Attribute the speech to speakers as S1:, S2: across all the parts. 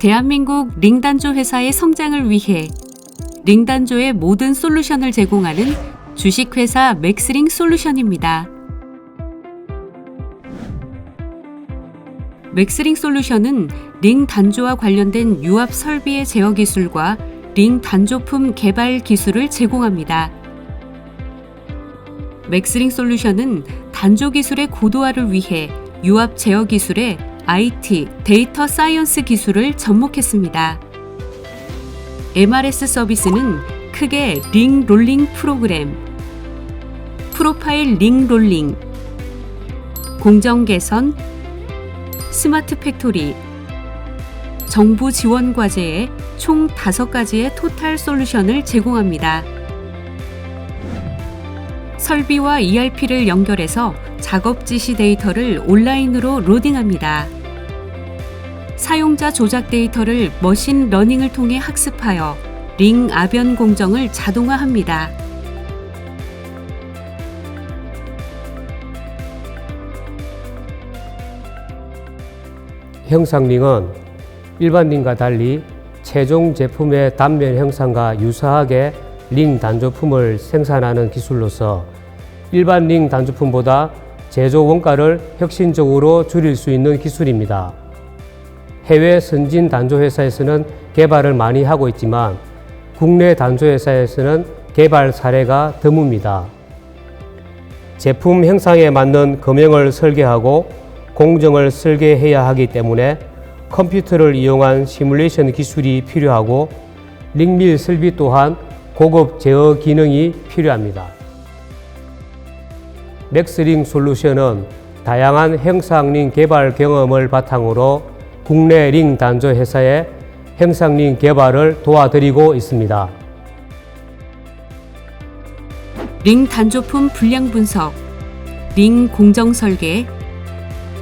S1: 대한민국 링단조 회사의 성장을 위해 링단조의 모든 솔루션을 제공하는 주식회사 맥스링 솔루션입니다. 맥스링 솔루션은 링 단조와 관련된 유압 설비의 제어 기술과 링 단조품 개발 기술을 제공합니다. 맥스링 솔루션은 단조 기술의 고도화를 위해 유압 제어 기술에 IT, 데이터 사이언스 기술을 접목했습니다. MRS 서비스는 크게 링 롤링 프로그램, 프로파일 링 롤링, 공정 개선, 스마트 팩토리, 정부 지원 과제에 총 5가지의 토탈 솔루션을 제공합니다. 설비와 ERP를 연결해서 작업 지시 데이터를 온라인으로 로딩합니다. 사용자 조작 데이터를 머신 러닝을 통해 학습하여 링 아변 공정을 자동화합니다.
S2: 형상링은 일반 링과 달리 최종 제품의 단면 형상과 유사하게 링 단조품을 생산하는 기술로서 일반 링 단조품보다 제조 원가를 혁신적으로 줄일 수 있는 기술입니다. 해외 선진 단조 회사에서는 개발을 많이 하고 있지만 국내 단조 회사에서는 개발 사례가 드뭅니다. 제품 형상에 맞는 금형을 설계하고 공정을 설계해야 하기 때문에 컴퓨터를 이용한 시뮬레이션 기술이 필요하고 링밀 설비 또한 고급 제어 기능이 필요합니다. 맥스링 솔루션은 다양한 형상링 개발 경험을 바탕으로 국내 링 단조 회사의 형상링 개발을 도와드리고 있습니다.
S1: 링 단조품 불량 분석, 링 공정 설계,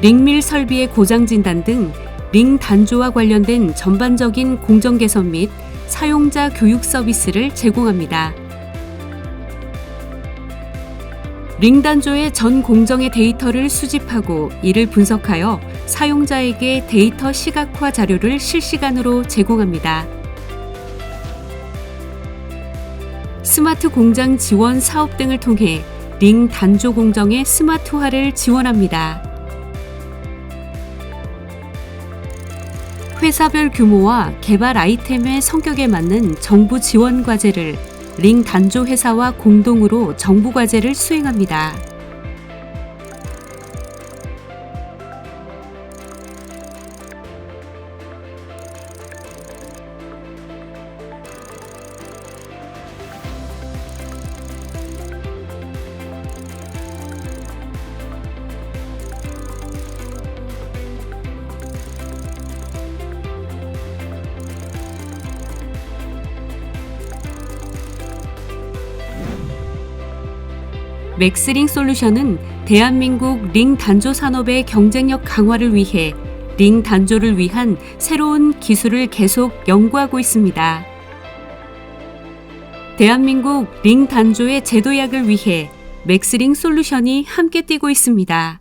S1: 링밀 설비의 고장 진단 등 링 단조와 관련된 전반적인 공정 개선 및 사용자 교육 서비스를 제공합니다. 링 단조의 전 공정의 데이터를 수집하고 이를 분석하여 사용자에게 데이터 시각화 자료를 실시간으로 제공합니다. 스마트 공장 지원 사업 등을 통해 링 단조 공정의 스마트화를 지원합니다. 회사별 규모와 개발 아이템의 성격에 맞는 정부 지원 과제를 링 단조 회사와 공동으로 정부 과제를 수행합니다. 맥스링 솔루션은 대한민국 링 단조 산업의 경쟁력 강화를 위해 링 단조를 위한 새로운 기술을 계속 연구하고 있습니다. 대한민국 링 단조의 제도약을 위해 맥스링 솔루션이 함께 뛰고 있습니다.